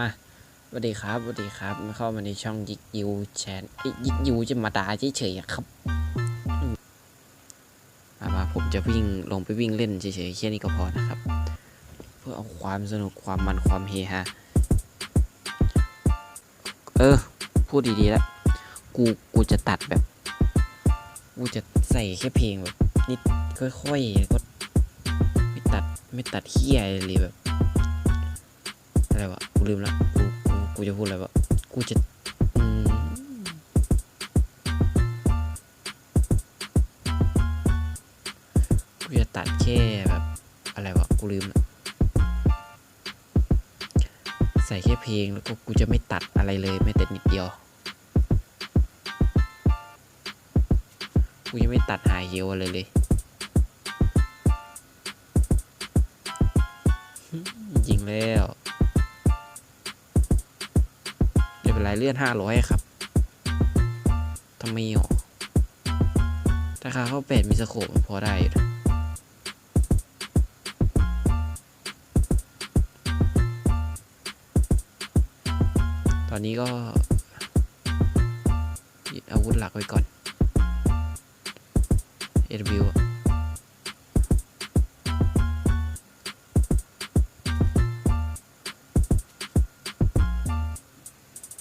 มาสวัสดีครับสวัสดีครับมาเข้ามาในช่องยิกยูแชนยิกยูจะมาด่าเฉยๆครับมามาผมจะวิ่งลงไปวิ่งเล่นเฉยๆแค่นี้ก็พอนะครับ เพื่อเอาความสนุกความมันความเฮฮาเออ พูดดีๆแล้วกูกูจะตัดแบบ กูจะใส่แค่เพลงแบบนิดค่อยๆแล้วก็ไม่ตัดไม่ตัดเฮียอะไรเลยแบบ กูลืมละกูกูจะพูดอะไรวะกูจะกูจะตัดแค่แบบ อะไรวะกูลืมละใส่แค่เพลงแล้วก็กูจะไม่ตัดอะไรเลยแม้แต่นิดเดียว กูยังไม่ตัดหายเยวอะไรเลยจริงแล้ว ไม่เลื่อนห้าร้อยครับทำไมหรอถ้าคาเข้าเป็ดมีสโคปพอได้อยู่ตอนนี้ก็ยึดอาวุธหลักไว้ก่อนเอ็ดวิว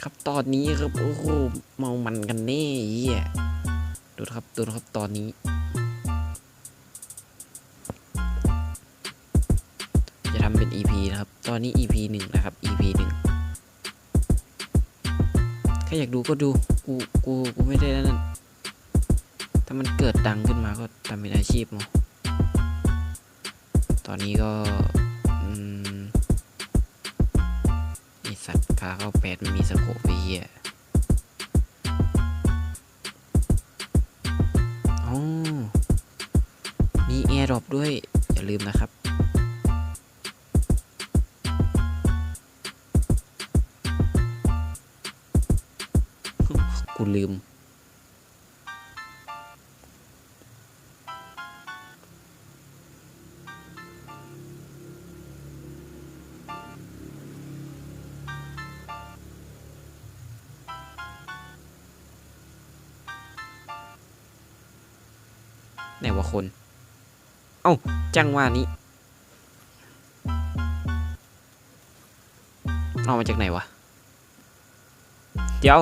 ครับตอนนี้ครับโอ้โหเมามันกันแน่เหี้ยดูครับดูครับตอนนี้ จะทำเป็น EP นะครับ ตอนนี้ EP หนึ่งนะครับ EP หนึ่งใครอยากดูก็ดูกูกูกูไม่ได้นั่นถ้ามันเกิดดังขึ้นมาก็ทำเป็นอาชีพเนาะตอนนี้ก็ สัตว์ขาเข้าแปดมีสโคปไปเฮียอ๋อมีแอร์ดรอปด้วย อย่าลืมนะครับกูลืม อ้าจังว่านี้เอามาจากไหนวะ เดี๋ยว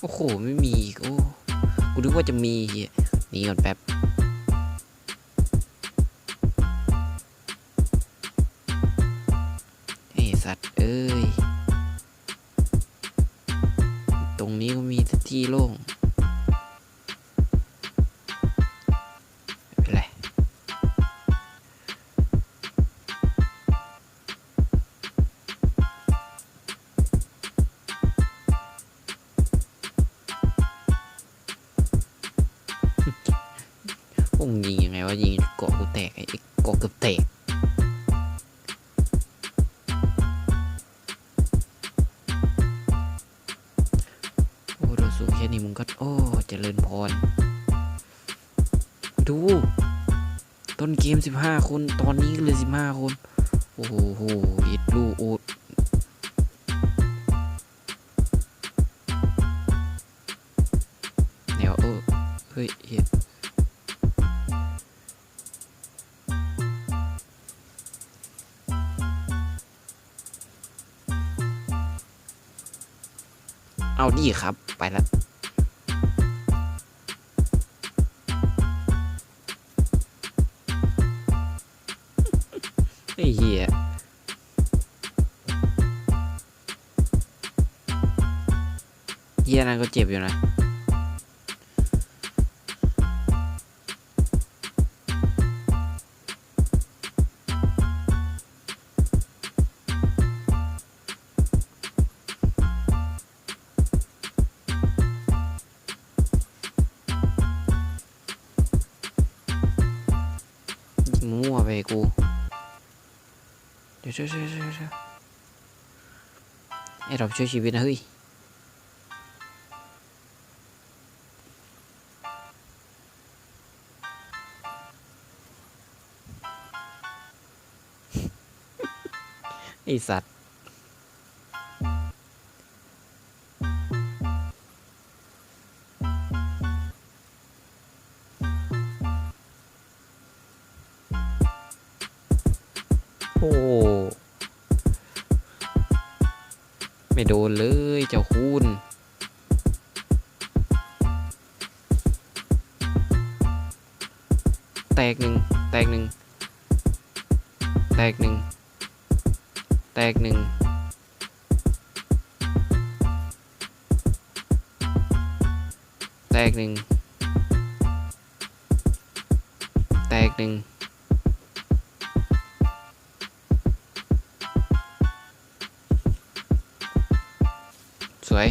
โอ้โห ไม่มีอีกโอ้ กูนึกว่าจะมีเหี้ยนีก่อนแป๊บ สัตว์เอ้ย ตรงนี้ก็มีแต่ที่โล่งไม่เป็นไรพวกมึงยิงยังไงวะยิงเกาะกูแตกไอ้เกาะเกือบแตก จริญพร ดู ต้นเกมสิบห้าคน ตอนนี้ก็เลยสิบห้าคน โอ้โหอิดลูโอดเดี๋ยวเออเฮ้ยเฮ็ดเอาดีครับ ไปและ ไอ้เหี้ยเหี้ยนั่นก็เจ็บอยู่นะมั่วไปกู chơi chơi chơi yo, yo. chơi cho chị bên hơi. Ý sạch โดนเลยเจ้าคุณแตกหนึ่งแตกหนึ่งแตกหนึ่งแตกหนึ่งแตกหนึ่งแตกหนึ่ง วย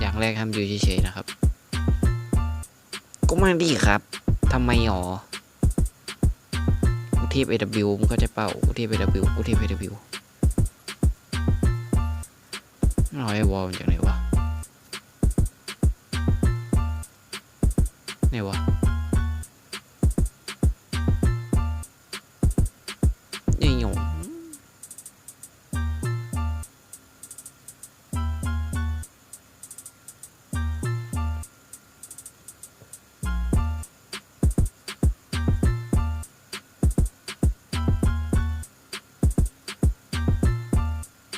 อย่างแรกห้ามอยู่เฉยๆนะครับ ก็มาดีครับทำไมหรอกูเทพ AW มึงเข้าใจเป่ากูเทพ AW กูเทพ AW เอาไอ้วอลมาจากไหนวะไหนวะนี่หยง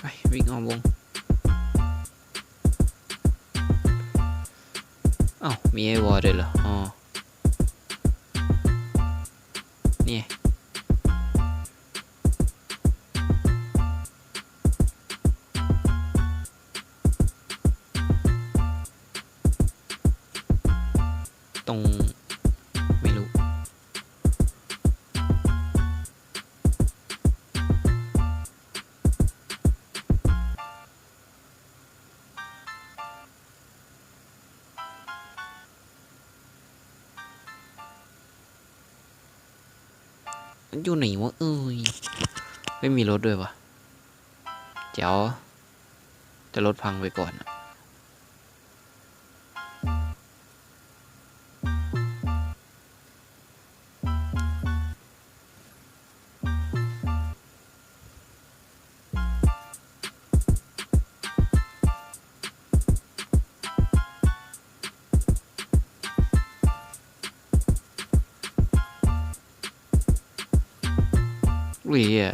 ไปวิ่งออกวง อ้าวมีไอ อยู่ไหนวะเอ้ยไม่มีรถด้วยวะเจ๋วจะรถพังไปก่อนอะ เหี้ย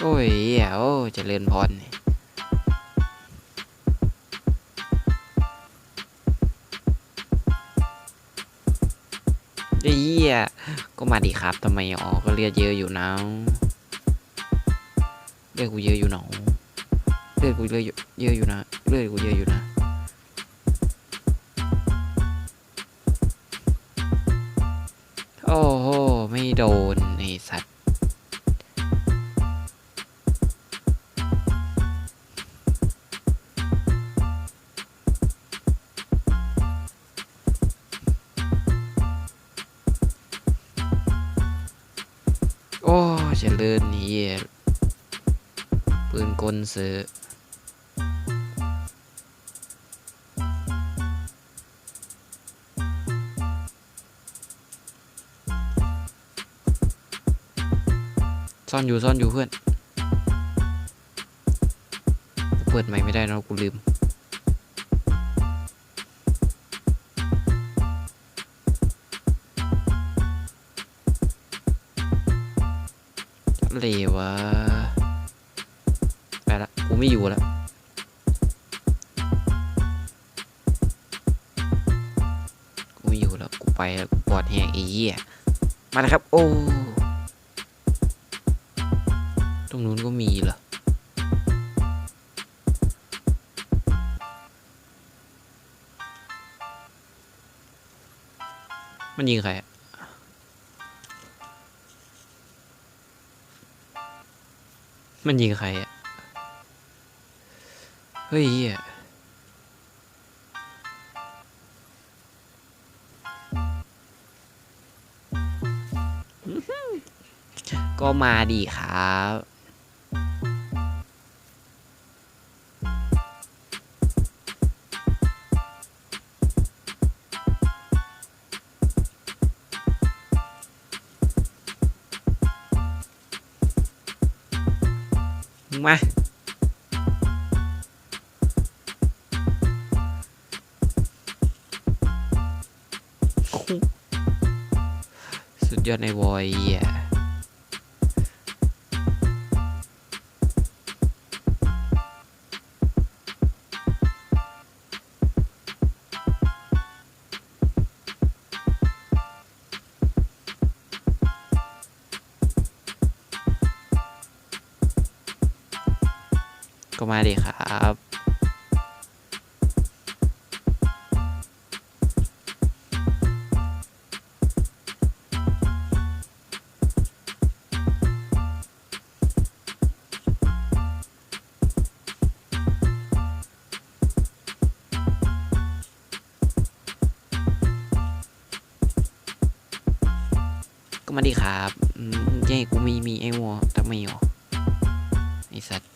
โอ้ยเหี้ยโอ้เจริญพรนี่ ก็มาดิครับทำไมอ๋อก็เลือดเยอะอยู่นะเลือดกูเยอะอยู่หนอเลือดกูเยอะอยู่เยอะอยู่นะเลือดกูเยอะอยู่นะ โอ้โห ไม่โดน โอ้เจะเลื่นเฮียปืนกลเสือซ่อนอยู่ซ่อนอยู่เพื่อน เปิดใหม่ไม่ได้นะกูลืม เลวะไปละกูไม่อยู่ละกูไม่อยู่ล้วกูไปล้วกูปวดแหงไอ้เหี้ยมาแล้วครับ โอ้ตรงนู้นก็มีเหรอมันยิงใครอะ มันยิงใครอะเฮ้ยเหี้ยอื้อหือก็มาดีครับ มา สุดยอดในวอยอะ ก็มาดีครับก็มาดีครับอืมเย้กูมีมีไอ้วัวแต่ไม่หรอไอสัตว์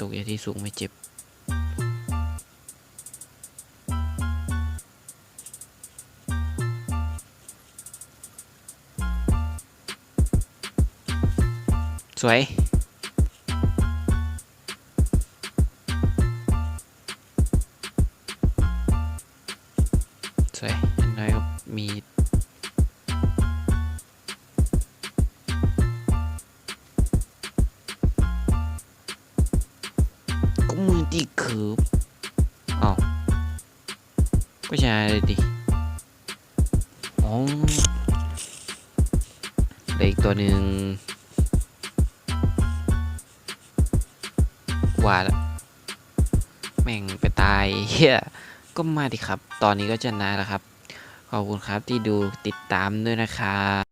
ตกอย่ากที่สูงไม่เจ็บ สวย ก็ใช่เลยดิอ๋อเหลืออีกตัวหนึ่งว่าละแม่งไปตายเฮียก็มาดิครับ ตอนนี้ก็จะนานแล้วครับ ขอบคุณครับที่ดูติดตามด้วยนะครับ